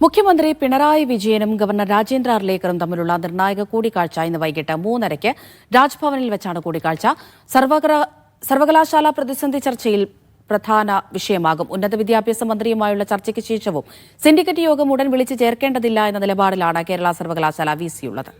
മുഖ്യമന്ത്രി പിണറായി വിജയനും ഗവർണർ രാജേന്ദ്ര അർലേക്കറും തമ്മിലുള്ള നിർണായക കൂടിക്കാഴ്ച ഇന്ന് വൈകിട്ട് മൂന്നരയ്ക്ക് രാജ്ഭവനിൽ വെച്ചാണ് കൂടിക്കാഴ്ച. സർവകല- സർവകലാശാല പ്രതിസന്ധി ചർച്ചയിൽ പ്രധാന വിഷയമാകും. ഉന്നത വിദ്യാഭ്യാസ മന്ത്രിയുമായുള്ള ചർച്ചയ്ക്ക് ശേഷവും സിൻഡിക്കേറ്റ് യോഗം ഉടൻ വിളിച്ചു ചേർക്കേണ്ടതില്ല എന്ന നിലപാടിലാണ് കേരള സർവകലാശാല വി സിയുള്ളത്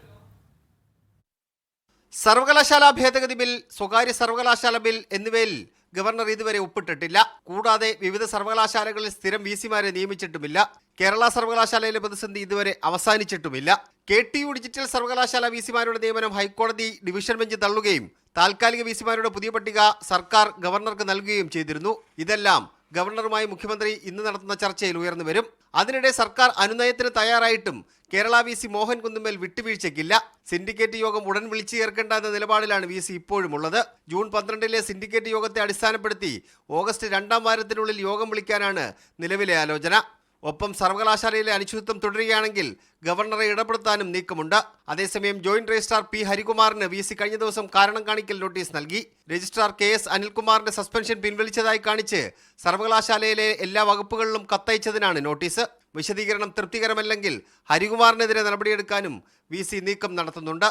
സർവകലാശാല ഭേദഗതി ബിൽ സ്വകാര്യ സർവകലാശാല ബിൽ എന്നിവയിൽ ഗവർണർ ഇതുവരെ ഒപ്പിട്ടിട്ടില്ല. കൂടാതെ വിവിധ സർവകലാശാലകളിൽ സ്ഥിരം വി സിമാരെ നിയമിച്ചിട്ടുമില്ല. കേരള സർവകലാശാലയിലെ പ്രതിസന്ധി ഇതുവരെ അവസാനിച്ചിട്ടുമില്ല. കെ ടി യു ഡിജിറ്റൽ സർവകലാശാല വി സിമാരുടെ നിയമനം ഹൈക്കോടതി ഡിവിഷൻ ബെഞ്ച് തള്ളുകയും താൽക്കാലിക വി സിമാരുടെ പുതിയ പട്ടിക സർക്കാർ ഗവർണർക്ക് നൽകുകയും ചെയ്തിരുന്നു. ഇതെല്ലാം ഗവർണറുമായി മുഖ്യമന്ത്രി ഇന്ന് നടത്തുന്ന ചർച്ചയിൽ ഉയർന്നു വരും. അതിനിടെ സർക്കാർ അനുനയത്തിന് തയ്യാറായിട്ടും കേരള വി സി മോഹൻ കുന്നുമേൽ വിട്ടുവീഴ്ചയ്ക്കില്ല. സിൻഡിക്കേറ്റ് യോഗം ഉടൻ വിളിച്ചു ചേർക്കേണ്ട എന്ന നിലപാടിലാണ് വി സി ഇപ്പോഴുമുള്ളത്. ജൂൺ പന്ത്രണ്ടിലെ സിൻഡിക്കേറ്റ് യോഗത്തെ അടിസ്ഥാനപ്പെടുത്തി ഓഗസ്റ്റ് രണ്ടാം വാരത്തിനുള്ളിൽ യോഗം വിളിക്കാനാണ് നിലവിലെ ആലോചന. ഒപ്പം സർവകലാശാലയിലെ അനിശ്ചിതത്വം തുടരുകയാണെങ്കിൽ ഗവർണറെ ഇടപെടുത്താനും നീക്കമുണ്ട്. അതേസമയം ജോയിന്റ് രജിസ്ട്രാർ പി ഹരികുമാറിന് വി സി കഴിഞ്ഞ ദിവസം കാരണം കാണിക്കൽ നോട്ടീസ് നൽകി. രജിസ്ട്രാർ കെ എസ് അനിൽകുമാറിന്റെ സസ്പെൻഷൻ പിൻവലിച്ചതായി കാണിച്ച് സർവകലാശാലയിലെ എല്ലാ വകുപ്പുകളിലും കത്തയച്ചതിനാണ് നോട്ടീസ്. വിശദീകരണം തൃപ്തികരമല്ലെങ്കിൽ ഹരികുമാറിനെതിരെ നടപടിയെടുക്കാനും വി സി നീക്കം നടത്തുന്നുണ്ട്.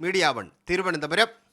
Media one Thiruvananthapuram.